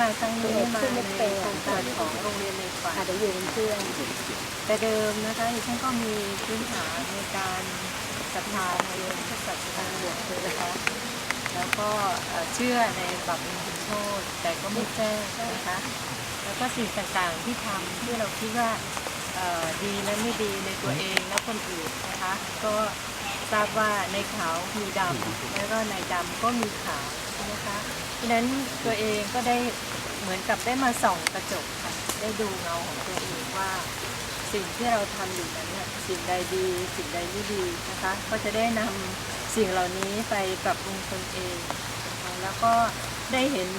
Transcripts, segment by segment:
มาครั้งนี้มาขึ้นในไม่เป็นโครงการของโรงเรียนในฝันอาจจะอยู่เป็นเพื่อนแต่เดิมนะคะดิฉันก็มีพื้นฐานในการศรัทธาในพระศาสนานะคะแล้วก็เอ่อเชื่อในบาปบุญคุณโทษแต่ก็ไม่แจ้งนะคะแล้วก็สิ่งต่างๆที่ทำที่เราคิดว่าเอ่อดีและไม่ดีในตัวเองและคนอื่นนะคะ ก็ทราบว่าในขาวมีดำแล้วก็ในดำก็มีขาวนะคะ ฉะนั้นตัวเองก็ได้เหมือนกับได้มาส่องกระจกค่ะได้ดูเงาของตัวเองว่า สิ่งที่เราทำอยู่นั้นเนี่ยสิ่งใดดีสิ่งใดไม่ดีนะคะ ก็จะได้นำสิ่งเหล่านี้ไปปรับปรุงตนเองนะคะแล้วก็ได้เห็น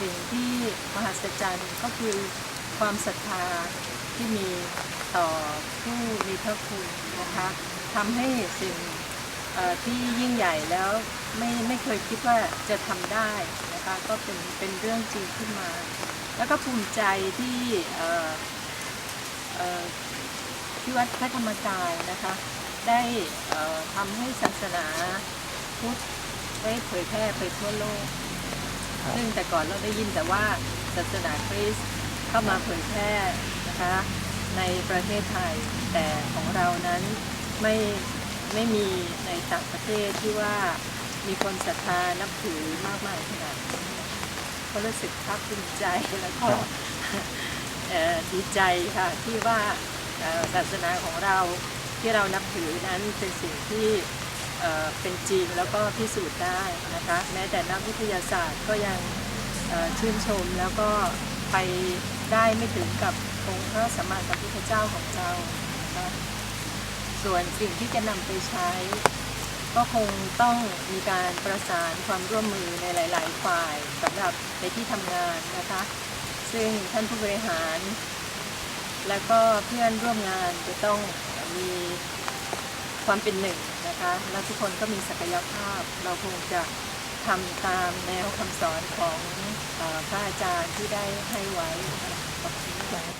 สิ่งที่มหัศจรรย์ก็คือความศรัทธาที่มีต่อผู้มีพระคุณนะคะทำให้สิ่งที่ยิ่งใหญ่แล้ว ไม่ไม่เคยคิดว่าจะทำได้นะคะก็เป็นเป็นเรื่องจริงขึ้นมา แล้วก็ภูมิใจที่เอ่อเอ่อที่วัดพระธรรมกายนะคะ ได้เอ่อทำให้ศาสนาพุทธได้เผยแพร่ไปทั่วโลก ซึ่งแต่ก่อนเราได้ยินแต่ว่าศาสนาคริสต์เข้ามาเผยแพร่นะคะในประเทศไทย แต่ของเรานั้นไม่ไม่มีในต่างประเทศที่ว่า มีคนศรัทธานับถือมากมายขนาดนี้ก็รู้สึกภาคภูมิใจแล้วก็เอ่อดีใจค่ะที่ว่าเอ่อศาสนาของเราที่เรานับถือนั้นเป็นสิ่งที่เอ่อเป็นจริงแล้วก็พิสูจน์ได้นะคะแม้แต่นักวิทยาศาสตร์ก็ยังเอ่อชื่นชมแล้วก็ไปได้ไม่ถึงกับองค์พระสัมมาสัมพุทธเจ้าของเรานะคะส่วนสิ่งที่จะนำไปใช้ ก็คงต้องมีการประสานความร่วมมือในหลาย ๆ ฝ่ายสำหรับในที่ทำงานนะคะ ซึ่งท่านผู้บริหาร และก็เพื่อนร่วมงานจะต้องมีความเป็นหนึ่งนะคะ และทุกคนก็มีศักยภาพ เราคงจะทำตามแนวคำสอนของพระอาจารย์ที่ได้ให้ไว้ขอบคุณ